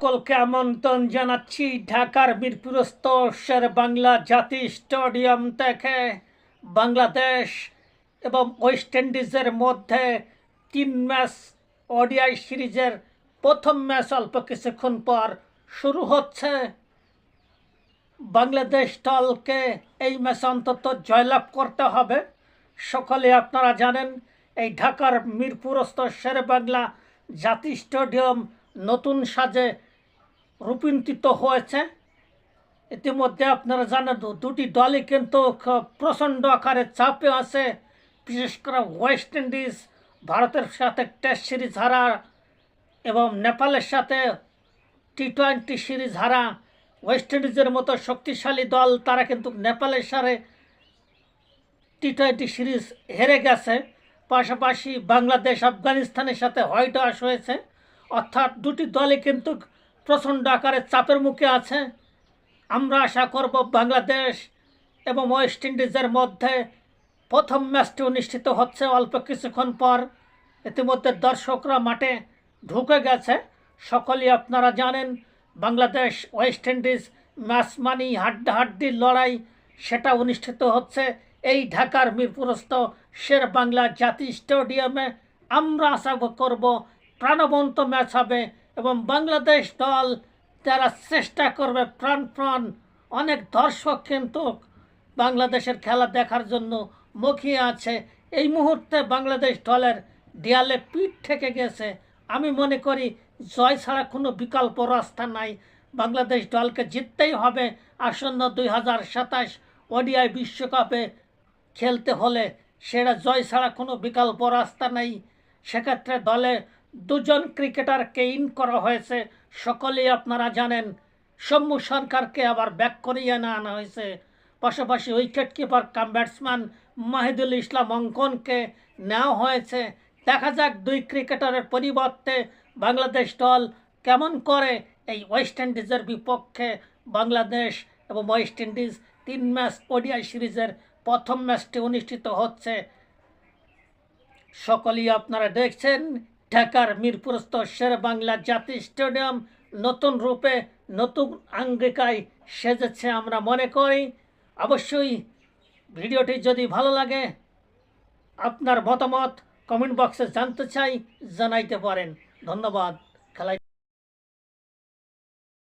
সকলকে আমন্ত্রণ জানাচ্ছি ঢাকার মিরপুরস্থ শের বাংলা জাতি স্টেডিয়াম থেকে। বাংলাদেশ এবং ওয়েস্ট ইন্ডিজের মধ্যে তিন ম্যাচ, ওডিআই সিরিজের প্রথম ম্যাচ অল্প কিছুক্ষণ পর শুরু হচ্ছে। বাংলাদেশ দলকে এই ম্যাচ অন্তত জয়লাভ করতে হবে। সকলে আপনারা জানেন, এই ঢাকার মিরপুরস্থ শের বাংলা জাতি স্টেডিয়াম নতুন সাজে রূপান্তরিত হয়েছে। ইতিমধ্যে আপনারা জানেন দুটি দলই কিন্তু প্রচণ্ড আকারে চাপে আছে। বিশেষ করে ওয়েস্ট ইন্ডিজ, ভারতের সাথে টেস্ট সিরিজ হারা এবং নেপালের সাথে টি টোয়েন্টি সিরিজ হারা। ওয়েস্ট ইন্ডিজের মতো শক্তিশালী দল, তারা কিন্তু নেপালের সাথে টি টোয়েন্টি সিরিজ হেরে গেছে। পাশাপাশি বাংলাদেশ, আফগানিস্তানের সাথে হোয়াইট ওয়াশ হয়েছে। অর্থাৎ দুটি দলই কিন্তু প্রচণ্ড আকারে চাপের মুখে আছে। আমরা আশা করব বাংলাদেশ এবং ওয়েস্ট ইন্ডিজের মধ্যে প্রথম ম্যাচটি অনুষ্ঠিত হচ্ছে অল্প কিছুক্ষণ পর। ইতিমধ্যে দর্শকরা মাঠে ঢুকে গেছে। সকলেই আপনারা জানেন, বাংলাদেশ ওয়েস্ট ইন্ডিজ ম্যাচ মানি হাড্ডাহাড্ডির লড়াই। সেটা অনুষ্ঠিত হচ্ছে এই ঢাকার মিরপুরস্থ শের বাংলা জাতীয় স্টেডিয়ামে। আমরা আশা করব প্রাণবন্ত ম্যাচ হবে এবং বাংলাদেশ দল তারা চেষ্টা করবে প্রাণ প্রাণ, অনেক দর্শক কিন্তু বাংলাদেশের খেলা দেখার জন্য মুখিয়ে আছে। এই মুহূর্তে বাংলাদেশ দলের দেয়ালে পিঠ থেকে গেছে। আমি মনে করি জয় ছাড়া কোনো বিকল্প রাস্তা নাই। বাংলাদেশ দলকে জিততেই হবে আসন্ন দুই হাজার সাতাশ ওডিআই বিশ্বকাপে খেলতে হলে সেটা জয় ছাড়া কোনো বিকল্প রাস্তা নেই। সেক্ষেত্রে দলে দুজন ক্রিকেটারকে ইন করা হয়েছে, সকলেই আপনারা জানেন। সৌম্য সরকারকে আবার ব্যাক করিয়ে না আনা হয়েছে। পাশাপাশি wicket keeper cum batsman Mahidul Islam অঙ্কনকে নেওয়া হয়েছে। দেখা যাক দুই ক্রিকেটারের পরিবর্তে বাংলাদেশ দল কেমন করে এই ওয়েস্ট ইন্ডিজের বিপক্ষে বাংলাদেশ এবং ওয়েস্ট ইন্ডিজ তিন ম্যাচ ওডিআই সিরিজের প্রথম ম্যাচটি অনুষ্ঠিত হচ্ছে। সকলেই আপনারা দেখছেন ঢাকার মিরপুরস্থ শের বাংলা জাতি স্টেডিয়াম নতুন রূপে নতুন আঙ্গিকায় সেজেছে আমরা মনে করি। অবশ্যই ভিডিওটি যদি ভালো লাগে, আপনার মতামত কমেন্ট বক্সে জানতে চাই, জানাইতে পারেন। ধন্যবাদ। খেলায়